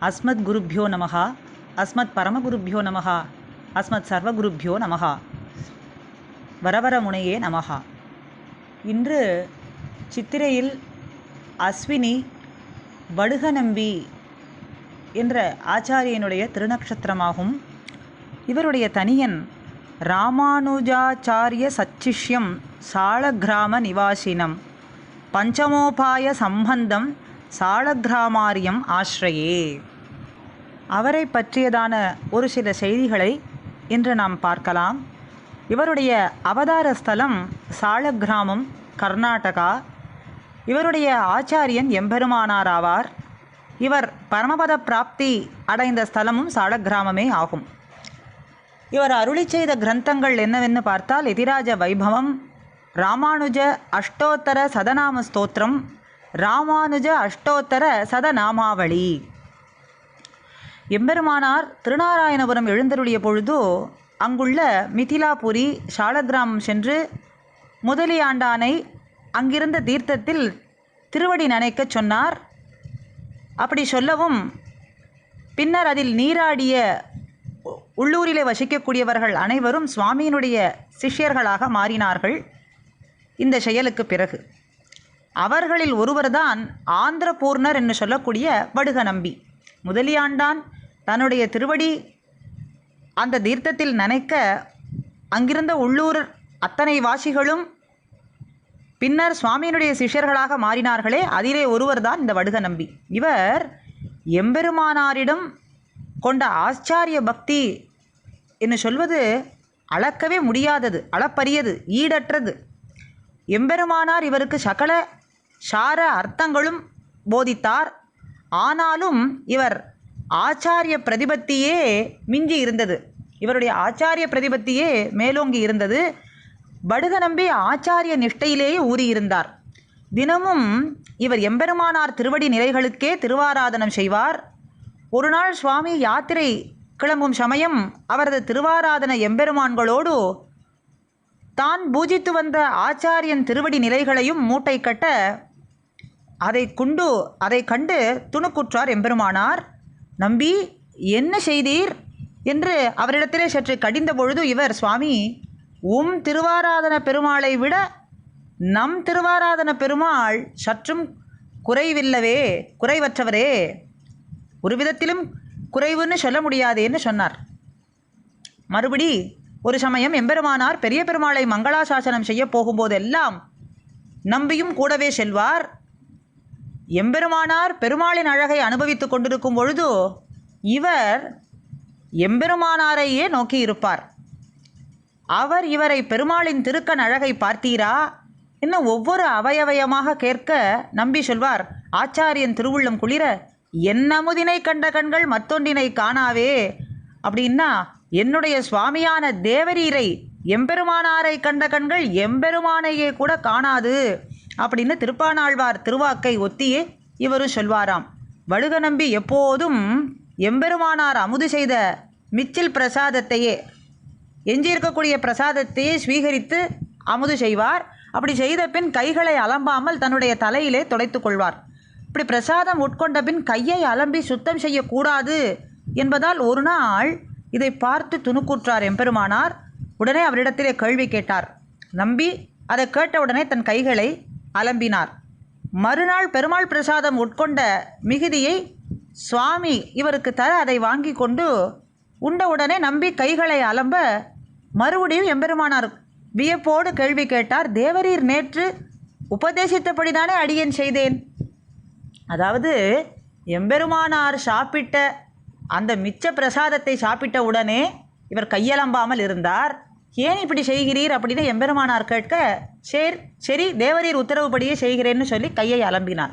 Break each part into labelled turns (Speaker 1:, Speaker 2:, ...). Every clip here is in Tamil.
Speaker 1: அஸ்மத் குருப்பியோ நமகா அஸ்மத் பரமகுருப்பியோ நமகா அஸ்மத் சர்வகுருப்பியோ நமகா வரவர முனையே நமகா இன்று சித்திரையில் அஸ்வினி வடுகநம்பி என்ற ஆச்சாரியனுடைய திருநக்ஷத்திரமாகும். இவருடைய தனியன் ராமானுஜாச்சாரிய சச்சிஷ்யம் சாலகிராம நிவாசினம். பஞ்சமோபாய சம்பந்தம் சாளக்கிராமாரியம் ஆශ්‍රயே அவரை பற்றியதான ஒரு சில செய்திகளை இன்று நாம் பார்க்கலாம். இவருடைய அவதார ஸ்தலம் சாளக்கிராமம் கர்நாடகா. இவருடைய ஆச்சாரியன் எம்பெருமானார் ஆவார் இவர் பரமபத பிராப்தி அடைந்த ஸ்தலமும் சாளக்கிராமமே ஆகும். இவர் அருளி செய்த கிரந்தங்கள் என்னவென்னு பார்த்தால் எதிராஜ வைபவம் ராமானுஜ அஷ்டோத்தர சதநாம ஸ்தோத்திரம் ராமானுஜ அஷ்டோத்தர சதநாமாவளி. எம்பெருமானார் திருநாராயணபுரம் எழுந்தருளிய பொழுது அங்குள்ள மிதிலாபுரி சாலக்கிராமம் சென்று முதலியாண்டானை அங்கிருந்த தீர்த்தத்தில் திருவடி நனைக்கச் சொன்னார். அப்படி சொல்லவும் பின்னர் அதில் நீராடிய உள்ளூரிலே வசிக்கக்கூடியவர்கள் அனைவரும் சுவாமியினுடைய சிஷ்யர்களாக மாறினார்கள். இந்த செயலுக்கு பிறகு. அவர்களில் ஒருவர்தான் ஆந்திரபூர்ணர் என்று சொல்லக்கூடிய வடுக நம்பி. முதலியாண்டான் தன்னுடைய திருவடி அந்த தீர்த்தத்தில் நனைக்க அங்கிருந்த உள்ளூர் அத்தனை வாசிகளும் பின்னர் சுவாமியினுடைய சிஷ்யர்களாக மாறினார்களே அதிலே ஒருவர்தான் இந்த வடுக நம்பி. இவர் எம்பெருமானாரிடம் கொண்ட ஆச்சாரிய பக்தி என்று சொல்வது அளக்கவே முடியாதது அளப்பரியது ஈடற்றது. எம்பெருமானார் இவருக்கு சகல சார அர்த்தங்களும் போதித்தார். ஆனாலும் இவர் ஆச்சாரிய பிரதிபத்தியே மிஞ்சி இருந்தது. இவருடைய ஆச்சாரிய பிரதிபத்தியே மேலோங்கி இருந்தது. படுக நம்பி ஆச்சாரிய நிஷ்டையிலேயே ஊறியிருந்தார். தினமும் இவர் எம்பெருமானார் திருவடி நிலைகளுக்கே திருவாராதனம் செய்வார். ஒரு நாள் சுவாமி யாத்திரை கிளம்பும் சமயம் அவரது திருவாராதன எம்பெருமான்களோடு தான் பூஜித்து வந்த ஆச்சாரியன் திருவடி நிலைகளையும் மூட்டை கட்ட அதை கொண்டு அதை கண்டு துணுக்குற்றார் எம்பெருமானார் நம்பி என்ன செய்தீர்? என்று அவரிடத்திலே சற்று கடிந்த பொழுது இவர் சுவாமி உம் திருவாராதன பெருமாளை விட நம் திருவாராதன பெருமாள் சற்றும் குறைவில்லவே குறைவற்றவரே. ஒரு விதத்திலும் குறைவுன்னு சொல்ல முடியாதேன்னு சொன்னார். மறுபடி ஒரு சமயம் எம்பெருமானார் பெரிய பெருமாளை மங்களாசாசனம் செய்ய போகும்போதெல்லாம் நம்பியும் கூடவே செல்வார். எம்பெருமானார் பெருமாளின் அழகை அனுபவித்துக் கொண்டிருக்கும் பொழுது இவர் எம்பெருமானாரையே நோக்கி இருப்பார். அவர் இவரை பெருமாளின் திருக்கண் அழகை பார்த்தீரா? இன்னும் ஒவ்வொரு அவயவயமாக கேட்க நம்பி சொல்வார் ஆச்சாரியன் திருவுள்ளம் குளிர என்னமுதினை கண்ட கண்கள் மத்தொன்றினை காணாவே அப்படின்னா என்னுடைய சுவாமியான தேவரீரை எம்பெருமானாரை கண்ட கண்கள் எம்பெருமானையே கூட காணாது அப்படின்னு திருப்பானாழ்வார் திருவாக்கை ஒத்தியே இவரும் சொல்வாராம். வடுக நம்பி எப்போதும் எம்பெருமானார் அமுது செய்த மிச்சில் பிரசாதத்தையே எஞ்சியிருக்கக்கூடிய பிரசாதத்தையே ஸ்வீகரித்து அமுது செய்வார். அப்படி செய்த பின் கைகளை அலம்பாமல் தன்னுடைய தலையிலே துடைத்து கொள்வார். இப்படி பிரசாதம் உட்கொண்ட பின் கையை அலம்பி சுத்தம் செய்யக்கூடாது என்பதால் ஒரு நாள் இதை பார்த்து துணுக்குற்றார் எம்பெருமானார். உடனே அவரிடத்திலே கேள்வி கேட்டார். நம்பி அதை கேட்டவுடனே தன் கைகளை அலம்பினார். மறுநாள் பெருமாள் பிரசாதம் உட்கொண்ட மிகுதியை சுவாமி இவருக்கு தர அதை வாங்கி கொண்டு உண்டவுடனே நம்பி கைகளை அலம்ப மறுபடியும் எம்பெருமானார் வியப்போடு கேள்வி கேட்டார் தேவரீர் நேற்று உபதேசித்தபடிதானே அடியன் செய்தேன்? அதாவது எம்பெருமானார் சாப்பிட்ட அந்த மிச்ச பிரசாதத்தை சாப்பிட்ட உடனே இவர் கையலம்பாமல் இருந்தார். ஏன் இப்படி செய்கிறீர் அப்படின்னு எம்பெருமானார் கேட்க சரி சரி தேவரீர் உத்தரவுப்படியே செய்கிறேன்னு சொல்லி கையை அலம்பினார்.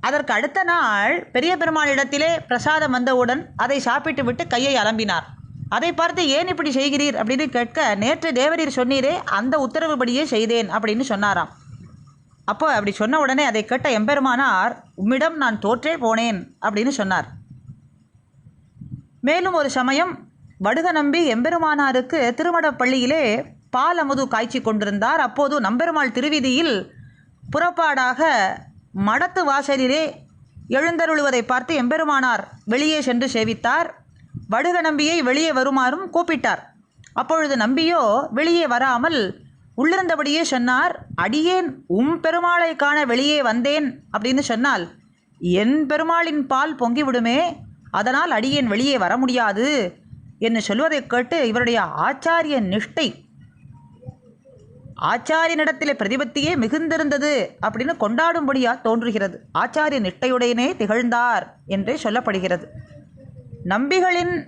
Speaker 1: அதற்கு அடுத்த நாள் பெரிய பெருமாளிடத்திலே பிரசாதம் வந்தவுடன் அதை சாப்பிட்டு விட்டு கையை அலம்பினார். அதை பார்த்து ஏன் இப்படி செய்கிறீர்? அப்படின்னு கேட்க நேற்று தேவரீர் சொன்னீரே அந்த உத்தரவுப்படியே செய்தேன் அப்படின்னு சொன்னாராம். அப்போ அப்படி சொன்ன உடனே அதை கேட்ட எம்பெருமானார் உம்மிடம் நான் தோற்றே போனேன் அப்படின்னு சொன்னார். மேலும் ஒரு சமயம் வடுக நம்பி எம்பெருமானாருக்கு திருமடப்பள்ளியிலே பால் அமுது காய்ச்சி கொண்டிருந்தார். அப்போது நம்பெருமாள் திருவிதியில் புறப்பாடாக மடத்து வாசலிலே எழுந்தருளுவதை பார்த்து எம்பெருமானார் வெளியே சென்று சேவித்தார். வடுக நம்பியை வெளியே வருமாறும் கூப்பிட்டார். அப்பொழுது நம்பியோ வெளியே வராமல் உள்ளிருந்தபடியே சொன்னார் அடியேன் உம் பெருமாளை காண வெளியே வந்தேன் அப்படின்னு சொன்னால் என் பெருமாளின் பால் பொங்கிவிடுமே அதனால் அடியேன் வெளியே வர முடியாது. என்று சொல்வதைக் கேட்டு இவருடைய ஆச்சாரிய நிஷ்டை. ஆச்சாரியனிடத்தில் பிரதிபத்தியே மிகுந்திருந்தது அப்படின்னு கொண்டாடும்படியாக தோன்றுகிறது. ஆச்சாரிய நிஷ்டையுடையனே திகழ்ந்தார் என்றே சொல்லப்படுகிறது. நம்பிகளின்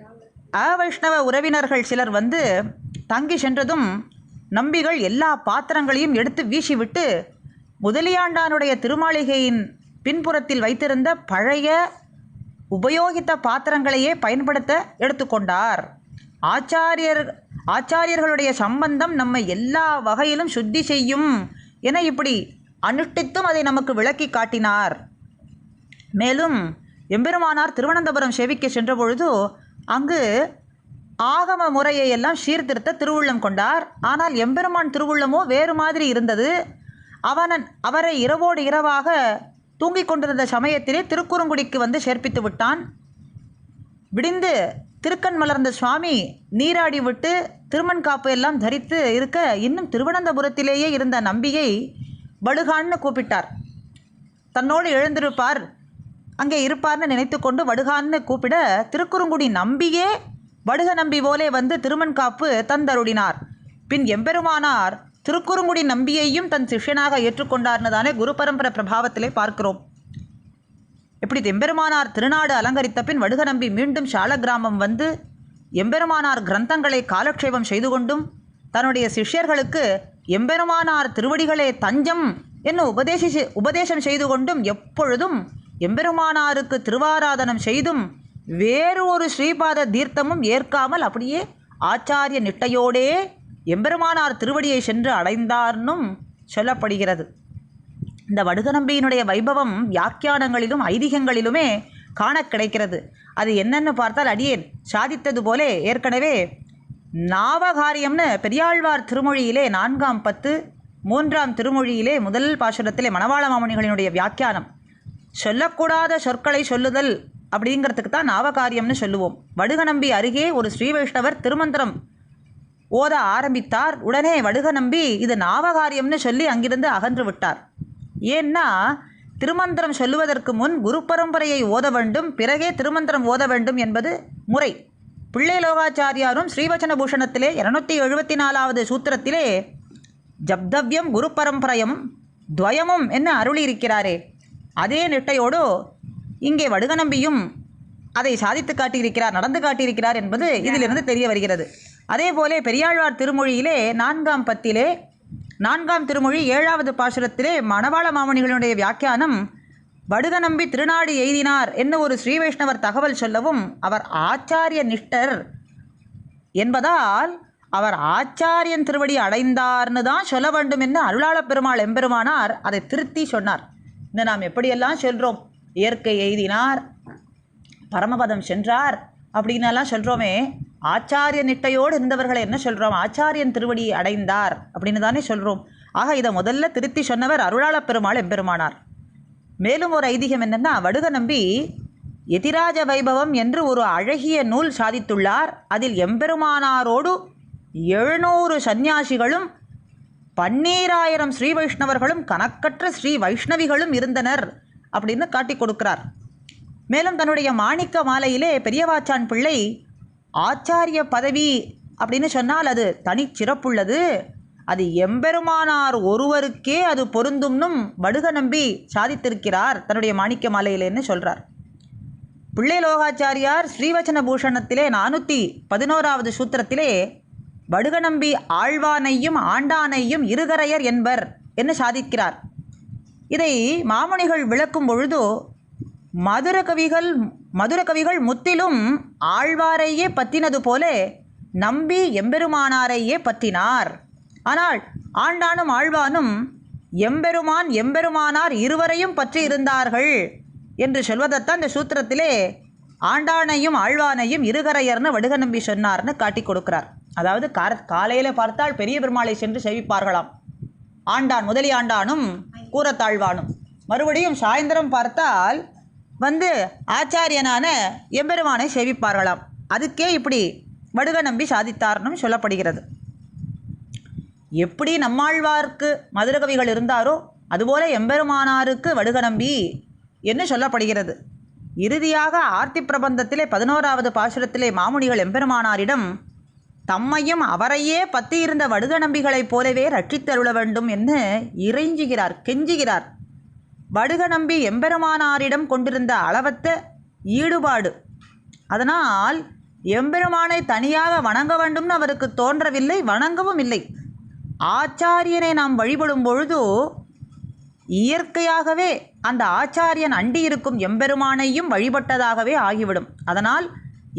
Speaker 1: அவைஷ்ணவ உறவினர்கள் சிலர் வந்து தங்கி சென்றதும் நம்பிகள் எல்லா பாத்திரங்களையும் எடுத்து வீசிவிட்டு முதலியாண்டானுடைய திருமாளிகையின் பின்புறத்தில் வைத்திருந்த பழைய உபயோகித்த பாத்திரங்களையே பயன்படுத்த எடுத்துக்கொண்டார். ஆச்சாரியர் ஆச்சாரியர்களுடைய சம்பந்தம் நம்மை எல்லா வகையிலும் சுத்தி செய்யும் என இப்படி அனுஷ்டித்தும் அதை நமக்கு விளக்கி காட்டினார். மேலும் எம்பெருமானார் திருவனந்தபுரம் சேவிக்க சென்றபொழுது அங்கு ஆகம முறையை எல்லாம் சீர்திருத்த திருவுள்ளம் கொண்டார். ஆனால் எம்பெருமான் திருவுள்ளமோ வேறு மாதிரி இருந்தது. அவனன் அவரை இரவோடு இரவாக தூங்கிக் கொண்டிருந்த சமயத்திலே திருக்குறுங்குடிக்கு வந்து சேர்ப்பித்து விட்டான். விடிந்து திருக்கண் மலர்ந்த சுவாமி நீராடி விட்டு திருமண் காப்பு எல்லாம் தரித்து இருக்க இன்னும் திருவனந்தபுரத்திலேயே இருந்த நம்பியை வடுகான்னு கூப்பிட்டார். தன்னோடு எழுந்திருப்பார். அங்கே இருப்பார்னு நினைத்து கொண்டு வடுகான்னு கூப்பிட திருக்குறுங்குடி நம்பியே வடுக நம்பி போலே வந்து திருமண் காப்பு தந்தருளினார் பின் எம்பெருமானார் திருக்குறுங்குடி நம்பியையும் தன் சிஷ்யனாக ஏற்றுக்கொண்டார்னு தானே குரு பரம்பரை பிரபாவத்திலே பார்க்கிறோம். இப்படி எம்பெருமானார் திருநாடு அலங்கரித்த பின் வடுக நம்பி மீண்டும் சால கிராமம் வந்து எம்பெருமானார் கிரந்தங்களை காலக்ஷேபம் செய்து கொண்டும் தன்னுடைய சிஷ்யர்களுக்கு எம்பெருமானார் திருவடிகளே தஞ்சம் என்ன உபதேசி உபதேசம் செய்து கொண்டும் எப்பொழுதும் எம்பெருமானாருக்கு திருவாராதனம் செய்தும் வேறு ஒரு ஸ்ரீபாத தீர்த்தமும் ஏற்காமல் அப்படியே ஆச்சாரிய நிட்டையோடே எம்பெருமானார் திருவடியை சென்று அடைந்தார்னும் சொல்லப்படுகிறது. இந்த வடுகநம்பியினுடைய வைபவம் வியாக்கியானங்களிலும் ஐதீகங்களிலுமே காண கிடைக்கிறது. அது என்னன்னு பார்த்தால் அடியேன் சாதித்தது போலே ஏற்கனவே நாவகாரியம்னு பெரியாழ்வார் திருமொழியிலே நான்காம் பத்து மூன்றாம் திருமொழியிலே முதல் பாசுரத்திலே மணவாள மாமணிகளினுடைய வியாக்கியானம். சொல்லக்கூடாத சொற்களை சொல்லுதல் அப்படிங்கிறதுக்கு தான் நாவகாரியம்னு சொல்லுவோம். வடுகநம்பி அருகே ஒரு ஸ்ரீ வைஷ்ணவர் திருமந்திரம் ஓத ஆரம்பித்தார். உடனே வடுக நம்பி இது நாவகாரியம்னு சொல்லி அங்கிருந்து அகன்று விட்டார். ஏன்னா திருமந்திரம் சொல்லுவதற்கு முன் குரு பரம்பரையை ஓத வேண்டும் பிறகே திருமந்திரம் ஓத வேண்டும் என்பது முறை. பிள்ளை லோகாச்சாரியாரும் ஸ்ரீவச்சன பூஷணத்திலே இருநூத்தி எழுபத்தி நாலாவது சூத்திரத்திலே ஜப்தவ்யம் குரு பரம்பரையும் துவயமும் என்ன அருளியிருக்கிறாரே. அதே நிட்டையோடு இங்கே வடுகநம்பியும் அதை சாதித்து காட்டியிருக்கிறார் நடந்து காட்டியிருக்கிறார் என்பது இதிலிருந்து தெரிய வருகிறது. அதே போலே பெரியாழ்வார் திருமொழியிலே நான்காம் பத்திலே நான்காம் திருமொழி ஏழாவது பாசுரத்திலே மணவாள மாமணிகளுடைய வியாக்கியானம் வடுகநம்பி திருநாடு எய்தினார் என்ன ஒரு ஸ்ரீ வைஷ்ணவர் தகவல் சொல்லவும் அவர் ஆச்சாரிய நிஷ்டர் என்பதால் அவர் ஆச்சாரியன் திருவடி அடைந்தார்னு தான் சொல்ல வேண்டும் என்று அருளாளப் பெருமாள் எம்பெருமானார் அதை திருத்தி சொன்னார். இந்த நாம் எப்படியெல்லாம் சொல்கிறோம் இயற்கை எய்தினார் பரமபதம் சென்றார் அப்படின்னெல்லாம் சொல்கிறோமே ஆச்சாரிய நிட்டையோடு இருந்தவர்களை என்ன சொல்கிறோம் ஆச்சாரியன் திருவடி அடைந்தார் அப்படின்னு தானே சொல்கிறோம் ஆக இதை முதல்ல திருத்தி சொன்னவர் அருளாளப் பெருமாள் எம்பெருமானார். மேலும் ஒரு ஐதீகம் என்னென்னா வடுக நம்பி எதிராஜ வைபவம் என்று ஒரு அழகிய நூல் சாதித்துள்ளார். அதில் எம்பெருமானாரோடு எழுநூறு சந்நியாசிகளும் பன்னீராயிரம் ஸ்ரீ வைஷ்ணவர்களும் கணக்கற்ற ஸ்ரீ வைஷ்ணவிகளும் இருந்தனர் அப்படின்னு காட்டி கொடுக்கிறார். மேலும் தன்னுடைய மாணிக்க மாலையிலே பெரியவாச்சான் பிள்ளை ஆச்சாரிய பதவி அப்படின்னு சொன்னால் அது தனிச்சிறப்புள்ளது. அது எம்பெருமானார் ஒருவருக்கே அது பொருந்தும்னும் வடுக நம்பி சாதித்திருக்கிறார் தன்னுடைய மாணிக்க மாலையிலேன்னு சொல்கிறார் பிள்ளை லோகாச்சாரியார் ஸ்ரீவச்சன பூஷணத்திலே நானூற்றி பதினோராவது சூத்திரத்திலே வடுகநம்பி ஆழ்வானையும் ஆண்டானையும் இருகரையர் என்பர் என்று சாதிக்கிறார். இதை மாமுனிகள் விளக்கும் பொழுது மதுர கவிகள் மதுர கவிகள் முத்திலும் ஆழ்வாரையே பற்றினது போல நம்பி எம்பெருமானாரையே பற்றினார். ஆனால் ஆண்டானும் ஆழ்வானும் எம்பெருமான் எம்பெருமானார் இருவரையும் பற்றி இருந்தார்கள் என்று சொல்வதைத்தான் இந்த சூத்திரத்திலே ஆண்டானையும் ஆழ்வானையும் இருகரையர்னு வடுக நம்பி சொன்னார்னு காட்டி கொடுக்கிறார். அதாவது கார காலையில் பார்த்தால் பெரிய பெருமாளை சென்று செவிப்பார்களாம். ஆண்டான் முதலி ஆண்டானும் கூரத்தாழ்வானும். மறுபடியும் சாயந்தரம் பார்த்தால் வந்து ஆச்சாரியனான எம்பெருமானை சேவிப்பார்களாம். அதுக்கே இப்படி வடுக நம்பி சாதித்தார்னும் சொல்லப்படுகிறது. எப்படி நம்மாழ்வார்க்கு மதுரகவிகள் இருந்தாரோ அதுபோல எம்பெருமானாருக்கு வடுக நம்பி என்று சொல்லப்படுகிறது. இறுதியாக ஆர்த்தி பிரபந்தத்திலே பதினோராவது பாசுரத்திலே மாமுனிகள் எம்பெருமானாரிடம் தம்மையும் அவரையே பத்தியிருந்த வடுக நம்பிகளைப் போலவே ரட்சித்தருள வேண்டும் என்று இறைஞ்சுகிறார் கெஞ்சுகிறார். வடுக நம்பி எம்பெருமானாரிடம் கொண்டிருந்த அளவத்த ஈடுபாடு. அதனால் எம்பெருமானை தனியாக வணங்க வேண்டும்னு அவருக்கு தோன்றவில்லை வணங்கவும் இல்லை. ஆச்சாரியனை நாம் வழிபடும் பொழுது இயற்கையாகவே அந்த ஆச்சாரியன் அண்டி இருக்கும் எம்பெருமானையும் வழிபட்டதாகவே ஆகிவிடும். அதனால்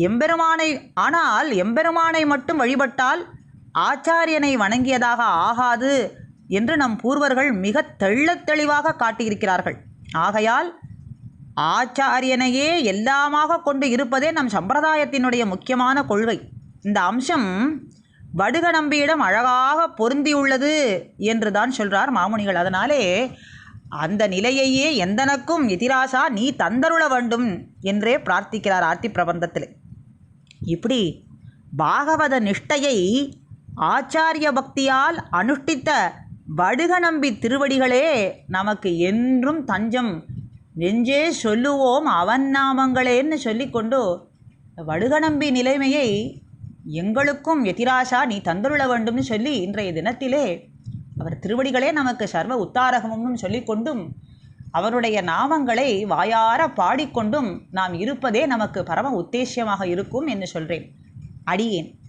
Speaker 1: எம்பெருமானை ஆனால் எம்பெருமானை மட்டும் வழிபட்டால் ஆச்சாரியனை வணங்கியதாக ஆகாது. என்று நம் பூர்வர்கள் மிக தெள்ளத் தெளிவாக காட்டியிருக்கிறார்கள். ஆகையால் ஆச்சாரியனையே எல்லாமாக கொண்டு இருப்பதே நம் சம்பிரதாயத்தினுடைய முக்கியமான கொள்கை. இந்த அம்சம் வடுக நம்பியிடம் அழகாக பொருந்தியுள்ளது என்று தான் சொல்கிறார் மாமுனிகள். அதனாலே அந்த நிலையையே எந்தனக்கும் எதிராசா நீ தந்தருள வேண்டும் என்றே பிரார்த்திக்கிறார் ஆர்த்தி பிரபந்தத்தில். இப்படி பாகவத நிஷ்டையை ஆச்சாரிய பக்தியால் அனுஷ்டித்த வடுக நம்பி திருவடிகளே நமக்கு என்றும் தஞ்சம். நெஞ்சே சொல்லுவோம் அவன் நாமங்களேன்னு சொல்லிக்கொண்டு வடுக நம்பி நிலைமையை எங்களுக்கும் எதிராசா நீ தந்துருள வேண்டும்னு சொல்லி இன்றைய தினத்திலே அவர் திருவடிகளே நமக்கு சர்வ உத்தாரகமும் சொல்லிக்கொண்டும் அவருடைய நாமங்களை வாயார பாடிக்கொண்டும் நாம் இருப்பதே நமக்கு பரம உத்தேசியமாக இருக்கும் என்று சொல்கிறேன் அடியேன்.